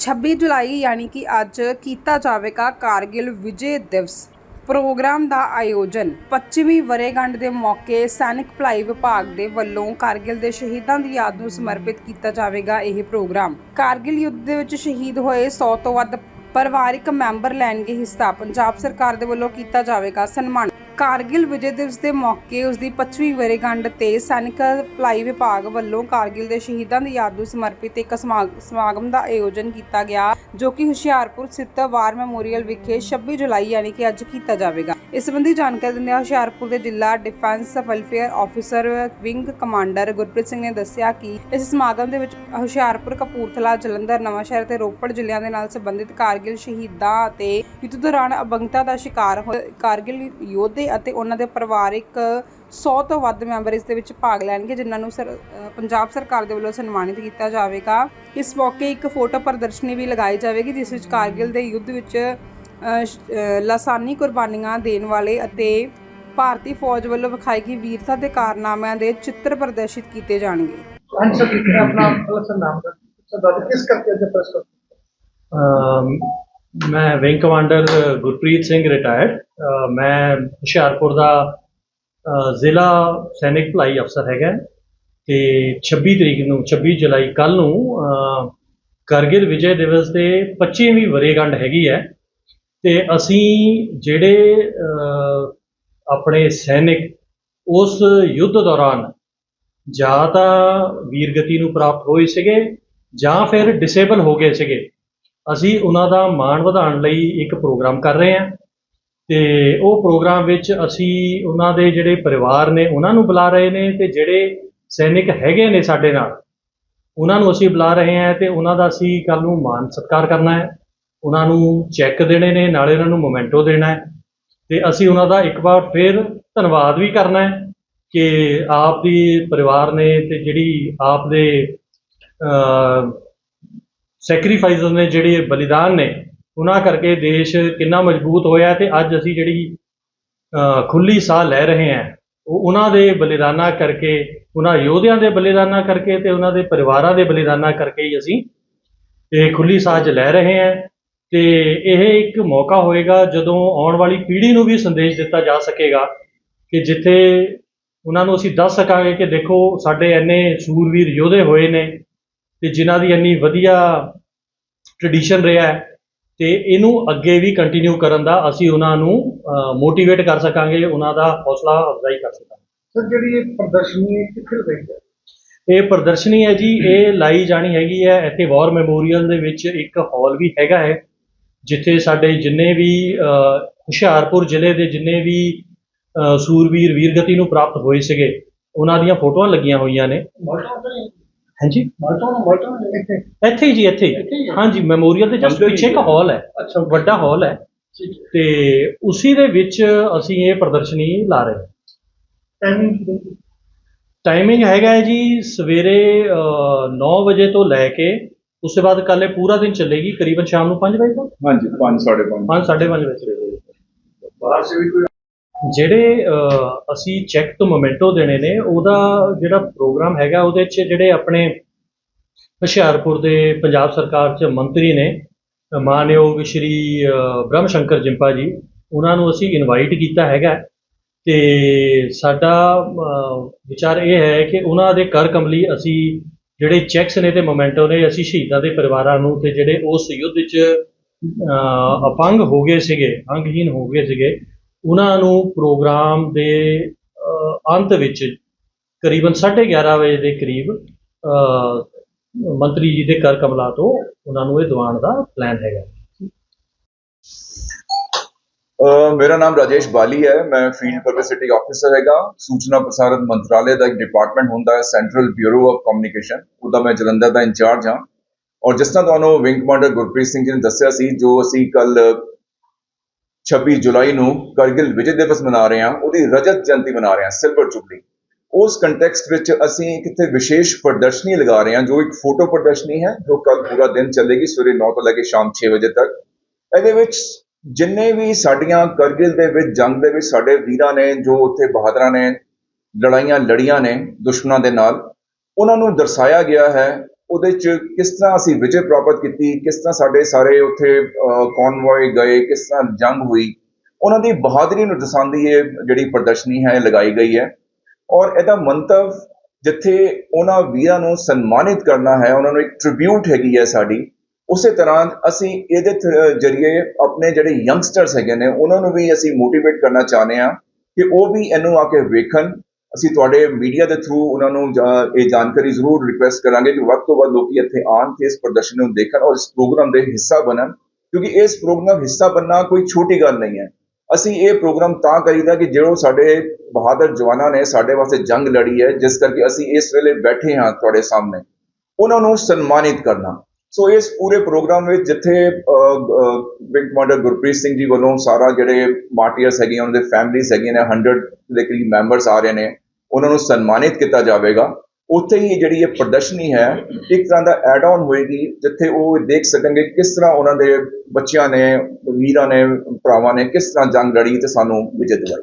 26 ਜੁਲਾਈ ਯਾਨੀ ਕਿ ਅੱਜ ਕੀਤਾ ਜਾਵੇਗਾ ਕਾਰਗਿਲ ਵਿਜੇ ਦਿਵਸ। ਪ੍ਰੋਗਰਾਮ ਦਾ ਆਯੋਜਨ 25ਵੀਂ ਵਰ੍ਹੇਗੰਢ ਦੇ ਮੌਕੇ ਸੈਨਿਕ ਭਲਾਈ ਵਿਭਾਗ ਦੇ ਵੱਲੋਂ ਕਾਰਗਿਲ ਦੇ ਸ਼ਹੀਦਾਂ ਦੀ ਯਾਦ ਨੂੰ ਸਮਰਪਿਤ ਕੀਤਾ ਜਾਵੇਗਾ ਇਹ ਪ੍ਰੋਗਰਾਮ। ਕਾਰਗਿਲ ਯੁੱਧ ਦੇ ਵਿੱਚ ਸ਼ਹੀਦ ਹੋਏ 100 ਤੋਂ ਵੱਧ ਪਰਿਵਾਰਿਕ ਮੈਂਬਰ ਲੈਣਗੇ ਹਿੱਸਾ। ਪੰਜਾਬ ਸਰਕਾਰ ਦੇ ਵੱਲੋਂ ਕੀਤਾ ਜਾਵੇਗਾ ਸਨਮਾਨ। ਕਾਰਗਿਲ ਵਿਜੇ ਦਿਵਸ ਦੇ ਮੌਕੇ ਉਸ ਦੀ 25ਵੀਂ ਵਰ੍ਹੇਗੰਢ ਤੇ ਸੈਨਿਕ ਭਲਾਈ ਵਿਭਾਗ ਵੱਲੋਂ ਕਾਰਗਿਲ ਦੇ ਸ਼ਹੀਦਾਂ ਦੀ ਯਾਦ ਨੂੰ ਸਮਰਪਿਤ ਇੱਕ ਸਮਾ- ਸਮਾਗਮ ਦਾ ਆਯੋਜਨ ਕੀਤਾ ਗਿਆ, ਜੋ ਕਿ ਹੁਸ਼ਿਆਰਪੁਰ ਸਥਿਤ ਵਾਰ ਮੈਮੋਰੀਅਲ ਵਿਖੇ 26 ਜੁਲਾਈ ਯਾਨੀ ਕਿ ਅੱਜ ਕੀਤਾ ਜਾਵੇਗਾ। ਇਸ ਸੰਬੰਧੀ ਜਾਣਕਾਰੀ ਦਿੰਦਿਆਂ ਹੁਸ਼ਿਆਰਪੁਰ ਦੇ ਜ਼ਿਲ੍ਹਾ defence welfare officer wing commander Gurpreet Singh ਨੇ ਦੱਸਿਆ ਕਿ ਇਸ ਸਮਾਗਮ ਦੇ ਵਿੱਚ ਹੁਸ਼ਿਆਰਪੁਰ, ਕਪੂਰਥਲਾ, ਜਲੰਧਰ, ਨਵਾਂਸ਼ਹਿਰ ਤੇ ਰੋਪੜ ਜ਼ਿਲ੍ਹਿਆਂ ਦੇ ਨਾਲ ਸੰਬੰਧਿਤ ਕਾਰਗਿਲ ਸ਼ਹੀਦਾਂ ਅਤੇ ਯੁੱਧ ਦੌਰਾਨ ਅਬੰਗਤਾ ਦਾ ਸ਼ਿਕਾਰ ਹੋਏ ਕਾਰਗਿਲ ਯੋਧੇ ਅਤੇ ਉਹਨਾਂ ਦੇ ਪਰਿਵਾਰਿਕ 100 ਤੋਂ ਵੱਧ ਮੈਂਬਰ ਇਸ ਦੇ ਵਿੱਚ ਭਾਗ ਲੈਣਗੇ ਜਿਨ੍ਹਾਂ ਨੂੰ ਪੰਜਾਬ ਸਰਕਾਰ ਦੇ ਵੱਲੋਂ ਸਨਮਾਨਿਤ ਕੀਤਾ ਜਾਵੇਗਾ। ਇਸ ਮੌਕੇ ਇੱਕ ਫੋਟੋ ਪ੍ਰਦਰਸ਼ਨੀ ਵੀ ਲਗਾਈ ਜਾਵੇਗੀ ਜਿਸ ਵਿੱਚ ਕਾਰਗਿਲ ਦੇ ਯੁੱਧ ਵਿੱਚ ਲਾਸਾਨੀ ਕੁਰਬਾਨੀਆਂ ਦੇਣ ਵਾਲੇ ਅਤੇ ਭਾਰਤੀ ਫੌਜ ਵੱਲੋਂ ਵਿਖਾਈ ਗਈ ਵੀਰਤਾ ਦੇ ਕਾਰਨਾਮਿਆਂ ਦੇ ਚਿੱਤਰ ਪ੍ਰਦਰਸ਼ਿਤ ਕੀਤੇ ਜਾਣਗੇ। ਹਾਂਜੀ ਸਰ ਆਪਣਾ ਸਰ ਨਾਮ ਦਾ ਸਰ ਦੱਸ ਕਿਸ ਕਰਕੇ ਅੱਜ ਪ੍ਰੈਸ ਮੈਂ wing commander Gurpreet Singh retired ਮੈਂ ਹੁਸ਼ਿਆਰਪੁਰ ਦਾ ਜ਼ਿਲ੍ਹਾ ਸੈਨਿਕ ਭਲਾਈ ਅਫਸਰ ਹੈਗਾ ਤੇ 26 ਤਰੀਕ ਨੂੰ 26 ਜੁਲਾਈ ਕੱਲ ਨੂੰ ਕਰਗਿਲ ਵਿਜੇ ਦਿਵਸ ਦੇ 25ਵੀਂ ਵਰੇਗੰਢ ਹੈਗੀ ਹੈ ਤੇ ਅਸੀਂ ਜਿਹੜੇ ਆਪਣੇ ਸੈਨਿਕ ਉਸ ਯੁੱਧ ਦੌਰਾਨ ਜਾਂ ਤਾਂ ਵੀਰਗਤੀ ਨੂੰ ਪ੍ਰਾਪਤ ਹੋਏ ਸੀਗੇ ਜਾਂ ਫਿਰ ਡਿਸੇਬਲ ਹੋ ਗਏ ਸੀਗੇ ਅਸੀਂ ਉਹਨਾਂ ਦਾ ਮਾਣ ਵਧਾਉਣ ਲਈ ਇੱਕ ਪ੍ਰੋਗਰਾਮ ਕਰ ਰਹੇ ਹਾਂ। ਤੇ ਉਹ ਪ੍ਰੋਗਰਾਮ ਵਿੱਚ ਅਸੀਂ ਉਹਨਾਂ ਦੇ ਜਿਹੜੇ ਪਰਿਵਾਰ ਨੇ, ਉਹਨਾਂ ਨੂੰ ਬੁਲਾ ਰਹੇ ਨੇ ਤੇ ਜਿਹੜੇ ਸੈਨਿਕ ਹੈਗੇ ਨੇ ਸਾਡੇ ਨਾਲ, ਉਹਨਾਂ ਨੂੰ ਅਸੀਂ ਬੁਲਾ ਰਹੇ ਹਾਂ ਤੇ ਉਹਨਾਂ ਦਾ ਅਸੀਂ ਕੱਲ ਨੂੰ ਮਾਣ ਸਤਿਕਾਰ ਕਰਨਾ ਹੈ। ਉਹਨਾਂ ਨੂੰ ਚੈੱਕ ਦੇਣੇ ਨੇ, ਨਾਲੇ ਉਹਨਾਂ ਨੂੰ ਮੋਮੈਂਟੋ ਦੇਣਾ ਹੈ। ਤੇ ਅਸੀਂ ਉਹਨਾਂ ਦਾ ਇੱਕ ਵਾਰ ਫਿਰ ਧੰਨਵਾਦ ਵੀ ਕਰਨਾ ਹੈ ਕਿ ਆਪ ਦੀ ਪਰਿਵਾਰ ਨੇ ਤੇ ਜਿਹੜੀ ਆਪ ਦੇ ਸੈਕਰੀਫਾਈਸਸ ਨੇ ਜਿਹੜੇ ਬਲੀਦਾਨ ਨੇ ਉਹਨਾਂ ਕਰਕੇ ਦੇਸ਼ ਕਿੰਨਾ ਮਜ਼ਬੂਤ ਹੋਇਆ ਤੇ ਅੱਜ ਅਸੀਂ ਜਿਹੜੀ ਅਹ, ਖੁੱਲੀ ਸਾਹ ਲੈ ਰਹੇ ਹਾਂ। ਉਹ ਉਹਨਾਂ ਦੇ ਬਲੀਦਾਨਾਂ ਕਰਕੇ ਉਹਨਾਂ ਯੋਧਿਆਂ ਦੇ ਬਲੀਦਾਨਾਂ ਕਰਕੇ ਤੇ ਉਹਨਾਂ ਦੇ ਪਰਿਵਾਰਾਂ ਦੇ ਬਲੀਦਾਨਾਂ ਕਰਕੇ ਹੀ ਅਸੀਂ ਇਹ ਖੁੱਲੀ ਸਾਹ 'ਚ ਲੈ ਰਹੇ ਹਾਂ। ਤੇ ਇਹ ਇੱਕ ਮੌਕਾ ਹੋਏਗਾ ਜਦੋਂ ਆਉਣ ਵਾਲੀ ਪੀੜ੍ਹੀ ਨੂੰ ਵੀ ਸੰਦੇਸ਼ ਦਿੱਤਾ ਜਾ ਸਕੇਗਾ ਕਿ ਜਿੱਥੇ ਉਹਨਾਂ ਨੂੰ ਅਸੀਂ ਦੱਸ ਸਕਾਂਗੇ ਕਿ ਦੇਖੋ ਸਾਡੇ ਇੰਨੇ ਸੂਰਵੀਰ ਯੋਧੇ ਹੋਏ ਨੇ ਤੇ ਜਿਨ੍ਹਾਂ ਦੀ ਇੰਨੀ ਵਧੀਆ ਟ੍ਰੈਡੀਸ਼ਨ ਰਿਹਾ ਹੈ ਤੇ ਇਹਨੂੰ ਅੱਗੇ ਵੀ ਕੰਟੀਨਿਊ ਕਰਨ ਦਾ ਅਸੀਂ ਉਹਨਾਂ ਨੂੰ ਮੋਟੀਵੇਟ ਕਰ ਸਕਾਂਗੇ ਉਹਨਾਂ ਦਾ ਹੌਸਲਾ ਅਫਜ਼ਾਈ ਕਰ ਸਕਾਂਗੇ। ਸਰ ਜਿਹੜੀ ਇਹ ਪ੍ਰਦਰਸ਼ਨੀ ਕਿੱਥੇ ਲਗਾਈ ਹੈ? ਇਹ ਪ੍ਰਦਰਸ਼ਨੀ ਹੈ ਜੀ ਇਹ ਲਾਈ ਜਾਣੀ ਹੈਗੀ ਹੈ ਇੱਥੇ ਵਾਰ ਮੈਮੋਰੀਅਲ ਦੇ ਵਿੱਚ ਇੱਕ ਹਾਲ ਵੀ ਹੈਗਾ ਹੈ ਜਿੱਥੇ ਸਾਡੇ ਜਿੰਨੇ ਵੀ ਹੁਸ਼ਿਆਰਪੁਰ ਜ਼ਿਲ੍ਹੇ ਦੇ ਜਿੰਨੇ ਵੀ ਅਹ, ਸੂਰਬੀਰ ਵੀਰਗਤੀ ਨੂੰ ਪ੍ਰਾਪਤ ਹੋਏ ਸੀਗੇ ਉਹਨਾਂ ਦੀਆਂ ਫੋਟੋਆਂ ਲੱਗੀਆਂ ਹੋਈਆਂ ਨੇ। ਹਾਂਜੀ? ਮਾਲਟਾ ਨੂੰ ਮਾਲਟਾ ਨਹੀਂ ਇੱਥੇ ਇੱਥੇ ਹੀ ਜੀ ਇੱਥੇ ਹੀ। ਹਾਂਜੀ ਮੈਮੋਰੀਅਲ ਦੇ ਜਸਟ ਪਿੱਛੇ ਇੱਕ ਹਾਲ ਹੈ। ਅੱਛਾ। ਵੱਡਾ ਹਾਲ ਹੈ। ਤੇ ਉਸੇ ਦੇ ਵਿੱਚ ਅਸੀਂ ਇਹ ਪ੍ਰਦਰਸ਼ਨੀ ਲਾ ਰਹੇ ਹਾਂ। ਟਾਈਮਿੰਗ ਟਾਈਮਿੰਗ ਹੈਗਾ ਹੈ ਜੀ ਸਵੇਰੇ 9 ਵਜੇ ਤੋਂ ਲੈ ਕੇ ਉਸ ਤੋਂ ਬਾਅਦ ਕੱਲ੍ਹ ਇਹ ਪੂਰਾ ਦਿਨ ਚੱਲੇਗੀ ਕਰੀਬਨ ਸ਼ਾਮ ਨੂੰ 5 ਵਜੇ ਤੱਕ? ਹਾਂਜੀ 5 5:30 5 5:30 ਵਜੇ ਬਾਹਰ ਸੇ ਵੀ ਕੋਈ ਜਿਹੜੇ ਅਸੀਂ ਚੈੱਕ ਤੋਂ ਮੋਮੈਂਟੋ ਦੇਣੇ ਨੇ, ਉਹਦਾ ਜਿਹੜਾ ਪ੍ਰੋਗਰਾਮ ਹੈਗਾ, ਉਹਦੇ 'ਚ ਜਿਹੜੇ ਆਪਣੇ ਹੁਸ਼ਿਆਰਪੁਰ ਦੇ ਪੰਜਾਬ ਸਰਕਾਰ 'ਚ ਮੰਤਰੀ ਨੇ, ਮਾਨਯੋਗ ਸ਼੍ਰੀ ਬ੍ਰਹਮ ਸ਼ੰਕਰ ਜਿੰਪਾ ਜੀ, ਉਹਨਾਂ ਨੂੰ ਅਸੀਂ ਇਨਵਾਈਟ ਕੀਤਾ ਹੈਗਾ। ਤੇ ਸਾਡਾ ਵਿਚਾਰ ਇਹ ਹੈ ਕਿ ਉਹਨਾਂ ਦੇ ਕਰ ਕਮਲੀ ਅਸੀਂ ਜਿਹੜੇ ਚੈਕਸ ਨੇ ਤੇ ਮੋਮੈਂਟੋ ਨੇ, ਅਸੀਂ ਸ਼ਹੀਦਾਂ ਦੇ ਪਰਿਵਾਰਾਂ ਨੂੰ ਤੇ ਜਿਹੜੇ ਉਸ ਯੁੱਧ 'ਚ ਅਪੰਗ ਹੋ ਗਏ ਸੀਗੇ ਅੰਗਹੀਨ ਹੋ ਗਏ ਸੀਗੇ ਉਹਨਾਂ ਨੂੰ ਪ੍ਰੋਗਰਾਮ ਦੇ ਅੰਤ ਵਿੱਚ ਕਰੀਬਨ 11:30 ਵਜੇ ਦੇ ਕਰੀਬ ਮੰਤਰੀ ਜੀ ਦੇ ਕਰ ਕਮਲਾ ਤੋਂ ਉਹਨਾਂ ਨੂੰ ਇਹ ਦਿਵਾਉਣ ਦਾ ਪਲਾਨ ਹੈਗਾ। ਮੇਰਾ ਨਾਮ ਰਾਜੇਸ਼ ਬਾਲੀ ਹੈ। ਮੈਂ ਫੀਲਡ ਪਬਲਿਸਿਟੀ ਆਫੀਸਰ ਹੈਗਾ। ਸੂਚਨਾ ਪ੍ਰਸਾਰਣ ਮੰਤਰਾਲੇ ਦਾ ਇੱਕ ਡਿਪਾਰਟਮੈਂਟ ਹੁੰਦਾ ਹੈ ਸੈਂਟਰਲ ਬਿਊਰੋ ਆਫ ਕਮਿਊਨੀਕੇਸ਼ਨ ਉਹਦਾ ਮੈਂ ਜਲੰਧਰ ਦਾ ਇੰਚਾਰਜ ਹਾਂ। ਔਰ ਜਿਸ ਤਰ੍ਹਾਂ ਤੁਹਾਨੂੰ ਵਿੰਗ ਕਮਾਂਡਰ ਗੁਰਪ੍ਰੀਤ ਸਿੰਘ ਜੀ ਨੇ ਦੱਸਿਆ ਸੀ, ਜੋ ਅਸੀਂ ਕੱਲ 26 ਜੁਲਾਈ ਨੂੰ ਕਰਗਿਲ ਵਿਜੇ ਦਿਵਸ ਮਨਾ ਰਹੇ ਹਾਂ, ਉਹਦੀ ਰਜਤ ਜਯੰਤੀ ਮਨਾ ਰਹੇ ਹਾਂ ਸਿਲਵਰ ਜੁਬਲੀ ਉਸ ਕੰਟੈਕਸਟ ਵਿੱਚ ਅਸੀਂ ਕਿਤੇ ਵਿਸ਼ੇਸ਼ ਪ੍ਰਦਰਸ਼ਨੀ ਲਗਾ ਰਹੇ ਹਾਂ, ਜੋ ਇੱਕ ਫੋਟੋ ਪ੍ਰਦਰਸ਼ਨੀ ਹੈ, ਜੋ ਕੱਲ ਪੂਰਾ ਦਿਨ ਚੱਲੇਗੀ, ਸਵੇਰੇ 9 ਤੋਂ ਲੈ ਕੇ ਸ਼ਾਮ 6 ਵਜੇ ਤੱਕ। ਇਹਦੇ ਵਿੱਚ ਜਿੰਨੇ ਵੀ ਸਾਡੀਆਂ ਕਰਗਿਲ ਦੇ ਵਿੱਚ ਜੰਗ ਦੇ ਵਿੱਚ ਸਾਡੇ ਵੀਰਾਂ ਨੇ, ਜੋ ਉੱਥੇ ਬਹਾਦਰਾਂ ਨੇ ਲੜਾਈਆਂ ਲੜੀਆਂ ਨੇ ਦੁਸ਼ਮਣਾਂ ਦੇ ਨਾਲ, ਉਹਨਾਂ ਨੂੰ ਦਰਸਾਇਆ ਗਿਆ ਹੈ ਉਹਦੇ ਚ ਕਿਸ ਤਰ੍ਹਾਂ ਅਸੀਂ ਵਿਜੇ ਪ੍ਰਾਪਤ ਕੀਤੀ, ਕਿਸ ਤਰ੍ਹਾਂ ਸਾਡੇ ਸਾਰੇ ਉੱਥੇ ਕਨਵੋਏ ਗਏ, ਕਿਸ ਤਰ੍ਹਾਂ ਜੰਗ ਹੋਈ, ਉਹਨਾਂ ਦੀ ਬਹਾਦਰੀ ਨੂੰ ਦਰਸਾਉਂਦੀ ਇਹ ਜਿਹੜੀ ਪ੍ਰਦਰਸ਼ਨੀ ਹੈ ਲਗਾਈ ਗਈ ਹੈ। ਔਰ ਇਹਦਾ ਮੰਤਵ ਜਿੱਥੇ ਉਹਨਾਂ ਵੀਰਾਂ ਨੂੰ ਸਨਮਾਨਿਤ ਕਰਨਾ ਹੈ, ਉਹਨਾਂ ਨੂੰ ਇੱਕ ਟ੍ਰਿਬਿਊਟ ਹੈਗੀ ਹੈ ਸਾਡੀ, ਉਸੇ ਤਰ੍ਹਾਂ ਅਸੀਂ ਇਹਦੇ ਜਰੀਏ ਆਪਣੇ ਜਿਹੜੇ ਯੰਗਸਟਰਸ ਹੈਗੇ ਨੇ, ਉਹਨਾਂ ਨੂੰ ਵੀ ਅਸੀਂ ਮੋਟੀਵੇਟ ਕਰਨਾ ਚਾਹੁੰਦੇ ਹਾਂ ਕਿ ਉਹ ਵੀ ਇਹਨੂੰ ਆ ਕੇ ਵੇਖਣ ਅਸੀਂ ਤੁਹਾਡੇ ਮੀਡੀਆ ਦੇ ਥਰੂ ਉਹਨਾਂ ਨੂੰ ਜਾ- ਇਹ ਜਾਣਕਾਰੀ ਜ਼ਰੂਰ ਰਿਕੁਐਸਟ ਕਰਾਂਗੇ ਕਿ ਵੱਧ ਤੋਂ ਵੱਧ ਲੋਕੀ ਇੱਥੇ ਆਉਣ ਤੇ ਇਸ ਪ੍ਰਦਰਸ਼ਨ ਨੂੰ ਦੇਖਣ ਔਰ ਇਸ ਪ੍ਰੋਗਰਾਮ ਦੇ ਹਿੱਸਾ ਬਣਨ, ਕਿਉਂਕਿ ਇਸ ਪ੍ਰੋਗਰਾਮ ਦਾ ਹਿੱਸਾ ਬਣਨਾ ਕੋਈ ਛੋਟੀ ਗੱਲ ਨਹੀਂ ਹੈ। ਅਸੀਂ ਇਹ ਪ੍ਰੋਗਰਾਮ ਤਾਂ ਕਰੀਦਾ ਕਿ ਜਿਹੜੋ ਸਾਡੇ ਬਹਾਦਰ ਜਵਾਨਾਂ ਨੇ ਸਾਡੇ ਵਾਸਤੇ ਜੰਗ ਲੜੀ ਹੈ, ਜਿਸ ਕਰਕੇ ਅਸੀਂ ਇਸ ਵੇਲੇ ਬੈਠੇ ਹਾਂ ਤੁਹਾਡੇ ਸਾਹਮਣੇ। ਉਹਨਾਂ ਨੂੰ ਸਨਮਾਨਿਤ ਕਰਨਾ। ਸੋ ਇਸ ਪੂਰੇ ਪ੍ਰੋਗਰਾਮ ਵਿੱਚ ਜਿੱਥੇ ਵਿੰਗ ਕਮਾਂਡਰ ਗੁਰਪ੍ਰੀਤ ਸਿੰਘ ਜੀ ਵੱਲੋਂ ਸਾਰਾ ਜਿਹੜੇ ਮਾਰਟੀਅਰਸ ਹੈਗੇ ਉਹਨਾਂ ਦੇ ਫੈਮਿਲੀਜ਼ ਹੈਗੀਆਂ ਨੇ 100 ਦੇ ਕਰੀਬ ਮੈਂਬਰਸ ਆ ਰਹੇ ਨੇ, ਉਹਨਾਂ ਨੂੰ ਸਨਮਾਨਿਤ ਕੀਤਾ ਜਾਵੇਗਾ। ਉੱਥੇ ਹੀ ਜਿਹੜੀ ਇਹ ਪ੍ਰਦਰਸ਼ਨੀ ਹੈ, ਇੱਕ ਤਰ੍ਹਾਂ ਦਾ ਐਡ ਆਨ ਹੋਏਗੀ, ਜਿੱਥੇ ਉਹ ਦੇਖ ਸਕਣਗੇ ਕਿਸ ਤਰ੍ਹਾਂ ਉਹਨਾਂ ਦੇ ਬੱਚਿਆਂ ਨੇ, ਵੀਰਾਂ ਨੇ, ਭਰਾਵਾਂ ਨੇ ਕਿਸ ਤਰ੍ਹਾਂ ਜੰਗ ਲੜੀ ਤੇ ਸਾਨੂੰ ਵਿਜੇ ਦਿਵਾਈ